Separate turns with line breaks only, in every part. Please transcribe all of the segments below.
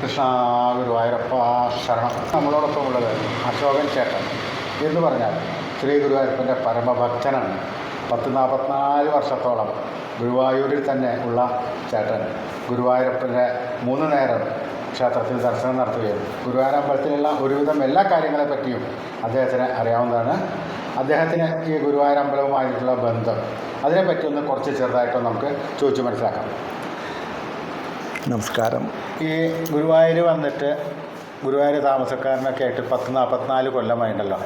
കൃഷ്ണ ഗുരുവായൂരപ്പ ശരണം നമ്മളോടൊപ്പം ഉള്ളത് അശോകൻ ചേട്ടൻ എന്ന് പറഞ്ഞാൽ ശ്രീ ഗുരുവായൂരപ്പന്റെ പരമഭക്തനാണ്. പത്ത് നാൽപ്പത്തിനാല് വർഷത്തോളം ഗുരുവായൂരിൽ തന്നെ ഉള്ള ചേട്ടൻ ഗുരുവായൂരപ്പന്റെ മൂന്ന് നേരം ക്ഷേത്രത്തിൽ ദർശനം നടത്തുകയും ഗുരുവായൂർ അമ്പലത്തിലുള്ള ഒരുവിധം എല്ലാ കാര്യങ്ങളെപ്പറ്റിയും അദ്ദേഹത്തിന് അറിയാവുന്നതാണ്. അദ്ദേഹത്തിന് ഈ ഗുരുവായൂർ അമ്പലവുമായിട്ടുള്ള ബന്ധം അതിനെപ്പറ്റി ഒന്ന് കുറച്ച് ചെറുതായിട്ട് നമുക്ക് ചോദിച്ചു മനസ്സിലാക്കാം.
നമസ്കാരം.
ഈ ഗുരുവായൂർ വന്നിട്ട് ഗുരുവായൂർ താമസക്കാരനൊക്കെ ആയിട്ട് പത്ത് നാൽപ്പത്തിനാല് കൊല്ലമായിട്ടുണ്ടല്ലോ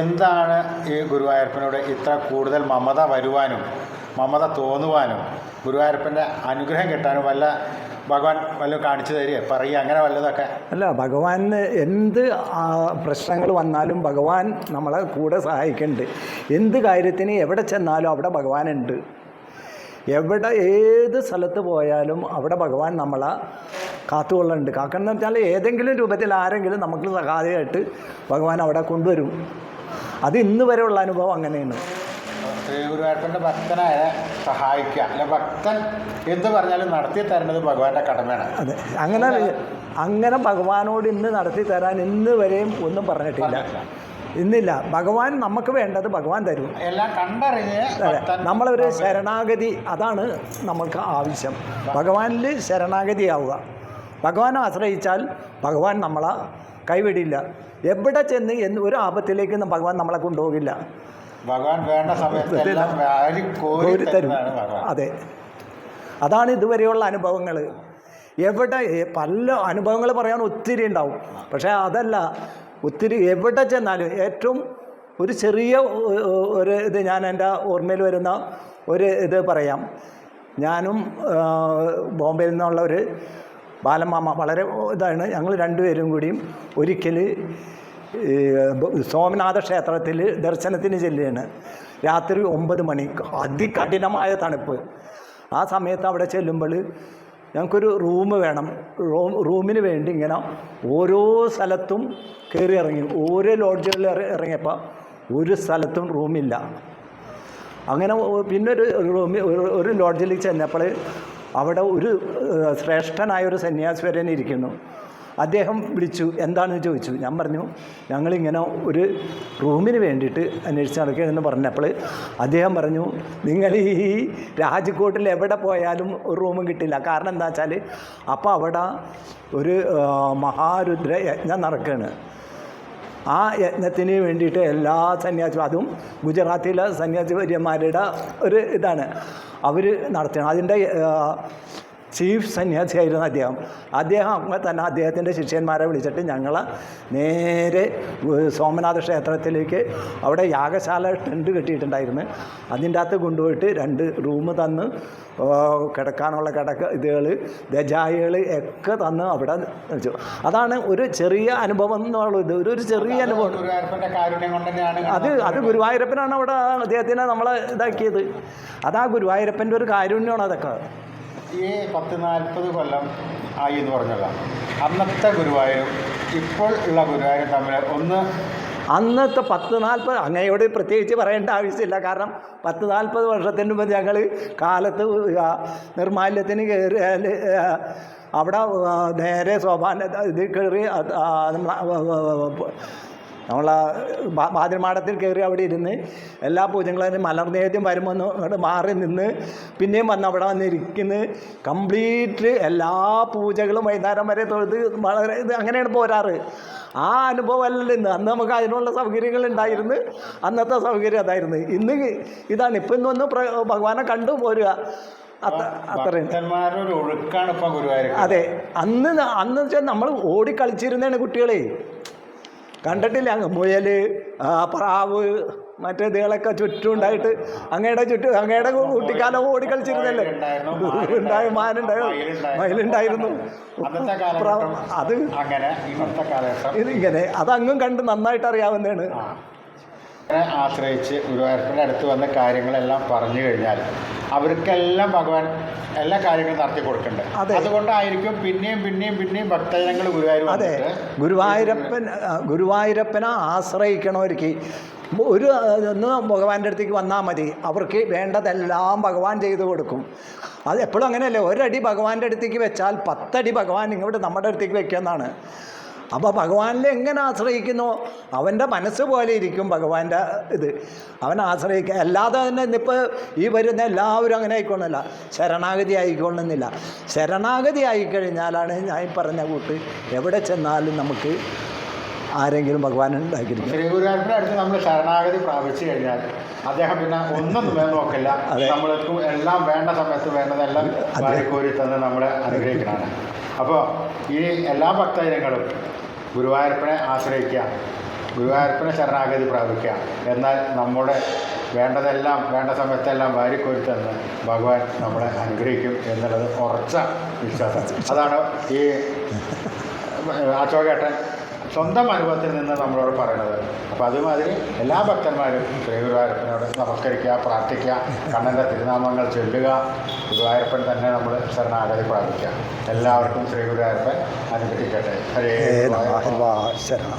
എന്താണ് ഈ ഗുരുവായൂരപ്പനോട് ഇത്ര കൂടുതൽ മമത വരുവാനും മമത തോന്നുവാനും ഗുരുവായൂരപ്പന്റെ അനുഗ്രഹം കിട്ടാനും വല്ല ഭഗവാൻ വല്ലതും കാണിച്ചു തരിക പറയുക അങ്ങനെ വല്ലതൊക്കെ?
അല്ല ഭഗവാന് എന്ത് പ്രശ്നങ്ങൾ വന്നാലും ഭഗവാൻ നമ്മളെ കൂടെ സഹായിക്കുന്നുണ്ട് എന്ത് കാര്യത്തിന് എവിടെ ചെന്നാലും അവിടെ ഭഗവാനുണ്ട്. എവിടെ ഏത് സ്ഥലത്ത് പോയാലും അവിടെ ഭഗവാൻ നമ്മളെ കാത്തുകൊള്ളുന്നുണ്ട് കാക്കണം എന്ന് വെച്ചാൽ ഏതെങ്കിലും രൂപത്തിൽ ആരെങ്കിലും നമുക്ക് സഹായമായിട്ട് ഭഗവാൻ അവിടെ കൊണ്ടുവരും. അത് ഇന്ന് വരെയുള്ള അനുഭവം അങ്ങനെയാണ്.
ഗുരുവായൂരപ്പന്റെ ഭക്തനായ സഹായിക്കുക അല്ലെ ഭക്തൻ എന്ത് പറഞ്ഞാലും നടത്തി തരേണ്ടത് ഭഗവാന്റെ കടമയാണ്.
അതെ അങ്ങനെ അങ്ങനെ ഭഗവാനോട് ഇന്ന് നടത്തി തരാൻ ഇന്ന് വരെയും ഒന്നും പറഞ്ഞിട്ടില്ല. ഇന്നില്ല. ഭഗവാൻ നമുക്ക് വേണ്ടത് ഭഗവാൻ തരും.
എല്ലാം കണ്ടറിഞ്ഞ്
നമ്മളൊരു ശരണാഗതി അതാണ് നമുക്ക് ആവശ്യം. ഭഗവാനിൽ ശരണാഗതി ആവുക ഭഗവാനെ ആശ്രയിച്ചാൽ ഭഗവാൻ നമ്മളെ കൈവിടില്ല. എവിടെ ചെന്ന് എന്ന് ഒരു ആപത്തിലേക്ക് ഭഗവാൻ നമ്മളെ കൊണ്ടുപോകില്ല.
ഭഗവാൻ വേണ്ട സമയത്ത്
തരും. അതെ. അതാണ് ഇതുവരെയുള്ള അനുഭവങ്ങൾ എവിടെ പല അനുഭവങ്ങൾ പറയാൻ ഒത്തിരി ഉണ്ടാവും. പക്ഷേ അതല്ല ഒത്തിരി എവിടെ ചെന്നാലും ഏറ്റവും ഒരു ചെറിയ ഒരു ഇത് ഞാൻ എന്റെ ഓർമ്മയിൽ വരുന്ന ഒരു ഇത് പറയാം. ഞാനും ബോംബെയിൽ നിന്നുള്ള ഒരു ബാലമാമ വളരെ ഇതാണ്. ഞങ്ങൾ രണ്ടുപേരും കൂടിയും ഒരിക്കൽ സോമനാഥ ക്ഷേത്രത്തിൽ ദർശനത്തിന് ചെല്ലുകയാണ്. രാത്രി ഒമ്പത് മണി. അതികഠിനമായ തണുപ്പ്. ആ സമയത്ത് അവിടെ ചെല്ലുമ്പോൾ ഞങ്ങൾക്കൊരു റൂം വേണം. റൂം റൂമിന് വേണ്ടി ഇങ്ങനെ ഓരോ സ്ഥലത്തും കയറി ഇറങ്ങി. ഓരോ ലോഡ്ജുകളിൽ ഇറ- ഇറങ്ങിയപ്പോൾ ഒരു സ്ഥലത്തും റൂമില്ല. അങ്ങനെ പിന്നെ ഒരു റൂമിൽ ഒരു ലോഡ്ജിൽ ചെന്നപ്പോൾ അവിടെ ഒരു ശ്രേഷ്ഠനായ ഒരു സന്യാസി വരെ ഇരിക്കുന്നു. അദ്ദേഹം വിളിച്ചു എന്താണെന്ന് ചോദിച്ചു? ഞാൻ പറഞ്ഞു ഞങ്ങളിങ്ങനെ ഒരു റൂമിന് വേണ്ടിയിട്ട് അന്വേഷിച്ച് നടക്കുകയെന്ന് പറഞ്ഞപ്പോൾ അദ്ദേഹം പറഞ്ഞു നിങ്ങൾ ഈ രാജ്കോട്ടിൽ എവിടെ പോയാലും ഒരു റൂമും കിട്ടില്ല. കാരണം എന്താ വെച്ചാൽ അപ്പോൾ അവിടെ ഒരു മഹാരുദ്ര യജ്ഞം നടക്കുകയാണ്. ആ യജ്ഞത്തിന് വേണ്ടിയിട്ട് എല്ലാ സന്യാസിയും അതും ഗുജറാത്തിലെ സന്യാസിവര്യന്മാരുടെ ഒരു ഇതാണ്. അവർ നടത്തണം അതിന്റെ ചീഫ് സന്യാസിയായിരുന്നു അദ്ദേഹം. അദ്ദേഹം അങ്ങനെ തന്നെ അദ്ദേഹത്തിന്റെ ശിഷ്യന്മാരെ വിളിച്ചിട്ട് ഞങ്ങൾ നേരെ സോമനാഥ ക്ഷേത്രത്തിലേക്ക് അവിടെ യാഗശാല ടെന്റ് കെട്ടിയിട്ടുണ്ടായിരുന്നു. അതിന്റെ അകത്ത് കൊണ്ടുപോയിട്ട് രണ്ട് റൂം തന്ന് കിടക്കാനുള്ള കിടക്ക ഇതുകൾ ഗജായികൾ ഒക്കെ തന്ന് അവിടെ വെച്ചു. അതാണ് ഒരു ചെറിയ അനുഭവം എന്നുള്ളത് ഒരു ഒരു ചെറിയ അനുഭവം. അത് അത് ഗുരുവായൂരപ്പനാണ് അവിടെ അദ്ദേഹത്തിനെ നമ്മളെ ഇതാക്കിയത്. അതാ ഗുരുവായൂരപ്പന്റെ ഒരു കാരുണ്യമാണ് അതൊക്കെ.
ഈ പത്ത് നാൽപ്പത് കൊല്ലം ആയി എന്ന് പറഞ്ഞതാണ് അന്നത്തെ ഗുരുവായൂരും ഇപ്പോൾ ഉള്ള ഗുരുവായൂരും തമ്മിൽ ഒന്ന്
അന്നത്തെ പത്ത് നാൽപ്പത് അങ്ങയോട് പ്രത്യേകിച്ച് പറയേണ്ട ആവശ്യമില്ല. കാരണം പത്ത് നാൽപ്പത് വർഷത്തിന് മുമ്പ് ഞങ്ങൾ കാലത്ത് നിർമാല്യത്തിന് കയറിയാൽ അവിടെ നേരെ സോപാന ഇത് കയറി അത് ആ, നമ്മൾ കയറി അവിടെ ഇരുന്ന് എല്ലാ പൂജകളും മലർനേദ്യം വരുമ്പോൾ അങ്ങോട്ട് മാറി നിന്ന് പിന്നെയും വന്ന് അവിടെ വന്ന് ഇരിക്കുന്നു കംപ്ലീറ്റ് എല്ലാ പൂജകളും വൈകുന്നേരം വരെ തൊഴുത് വളരെ ഇത് അങ്ങനെയാണ് പോരാറ്. ആ അനുഭവമല്ല ഇന്ന്. അന്ന് നമുക്ക് അതിനുള്ള സൗകര്യങ്ങൾ ഉണ്ടായിരുന്നു. അന്നത്തെ സൗകര്യം അതായിരുന്നു. ഇന്ന് ഇതാണ്. ഇപ്പം ഇന്ന് ഒന്ന് ഭഗവാനെ കണ്ടു പോരുക. അത്രയും.
ഒഴുക്കാണ് ഇപ്പൊ ഗുരുവായൂർ
അതെ. അന്ന് അന്ന് വെച്ചാൽ നമ്മൾ ഓടിക്കളിച്ചിരുന്നതാണ് കുട്ടികളെ. കണ്ടിട്ടില്ല അങ്ങ് മുയൽ പ്രാവ് മറ്റേ ഇതുകളൊക്കെ ചുറ്റുണ്ടായിട്ട് അങ്ങയുടെ ചുറ്റും അങ്ങയുടെ കുട്ടിക്കാലം ഓടി കളിച്ചിരുന്നല്ലേ? ഉണ്ടായ മാനുണ്ടായിരുന്നു
മയിലുണ്ടായിരുന്നു.
അത് ഇതിങ്ങനെ അതങ്ങും കണ്ട് നന്നായിട്ട് അറിയാവുന്നതാണ്.
ആശ്രയിച്ച് ഗുരുവായൂരപ്പന്റെ അടുത്ത് വന്ന കാര്യങ്ങളെല്ലാം പറഞ്ഞു കഴിഞ്ഞാൽ അവർക്കെല്ലാം ഭഗവാൻ എല്ലാ കാര്യങ്ങളും നടത്തി കൊടുക്കേണ്ടത്
അതെ.
അതുകൊണ്ടായിരിക്കും പിന്നെയും പിന്നെയും പിന്നെയും ഭക്തജനങ്ങൾ ഗുരുവായൂർ
അതെ. ഗുരുവായൂരപ്പൻ ഗുരുവായൂരപ്പനെ ആശ്രയിക്കണവർക്ക് ഒരു ഒന്ന് ഭഗവാന്റെ അടുത്തേക്ക് വന്നാൽ മതി. അവർക്ക് വേണ്ടതെല്ലാം ഭഗവാൻ ചെയ്തു കൊടുക്കും. അത് എപ്പോഴും അങ്ങനെയല്ലേ? ഒരടി ഭഗവാന്റെ അടുത്തേക്ക് വെച്ചാൽ പത്തടി ഭഗവാൻ ഇങ്ങോട്ട് നമ്മുടെ അടുത്തേക്ക് വെക്കുമെന്നാണ്. അപ്പോൾ ഭഗവാനിൽ എങ്ങനെ ആശ്രയിക്കുന്നു? അവന്റെ മനസ്സ് പോലെ ഇരിക്കും ഭഗവാന്റെ ഇത്. അവൻ ആശ്രയിക്കുക അല്ലാതെ തന്നെ ഇന്നിപ്പോൾ ഈ വരുന്ന എല്ലാവരും അങ്ങനെ ആയിക്കൊള്ളില്ല ശരണാഗതി ആയിക്കൊള്ളുന്നില്ല ശരണാഗതി ആയിക്കഴിഞ്ഞാലാണ് ഞാൻ പറഞ്ഞ കൂട്ട് എവിടെ ചെന്നാലും നമുക്ക് ആരെങ്കിലും ഭഗവാൻ ഉണ്ടാക്കിയിരിക്കും.
ശ്രീ ഗുരുവായൂരപ്പന്റെ അടുത്ത് നമ്മൾ ശരണാഗതി പ്രാപിച്ചു കഴിഞ്ഞാൽ അദ്ദേഹം പിന്നെ ഒന്നും നോക്കില്ല.
അതെ.
നമ്മൾക്ക് എല്ലാം വേണ്ട സമയത്ത് വേണ്ടതെല്ലാം. വാരിക്കോരി തന്നെ നമ്മളെ അനുഗ്രഹിക്കണമാണ് അപ്പോൾ ഈ എല്ലാ ഭക്തജനങ്ങളും ഗുരുവായൂരപ്പനെ ആശ്രയിക്കുക ഗുരുവായൂരപ്പനെ ശരണാഗതി പ്രാപിക്കുക. എന്നാൽ നമ്മുടെ വേണ്ടതെല്ലാം വേണ്ട സമയത്തെല്ലാം വാരിക്കൊരുത്തെന്ന് തന്ന് ഭഗവാൻ നമ്മളെ അനുഗ്രഹിക്കും എന്നുള്ളത് ഉറച്ച വിശ്വാസം അതാണ് ഈ അശോകേട്ടൻ സ്വന്തം അനുഭവത്തിൽ നിന്ന് നമ്മളോട് പറയണത്. അപ്പോൾ അതുമാതിരി എല്ലാ ഭക്തന്മാരും ശ്രീ ഗുരുവായൂരപ്പനോട് നമസ്കരിക്കുക പ്രാർത്ഥിക്കുക കണ്ണന്റെ തിരുനാമങ്ങൾ ചൊല്ലുക. ഗുരുവായൂരപ്പൻ തന്നെ നമ്മൾ ശരണാഗതി പ്രാപിക്കുക. എല്ലാവർക്കും ശ്രീ ഗുരുവായൂരപ്പൻ അനുഗ്രഹിക്കട്ടെ. ഹരേ
ശരണ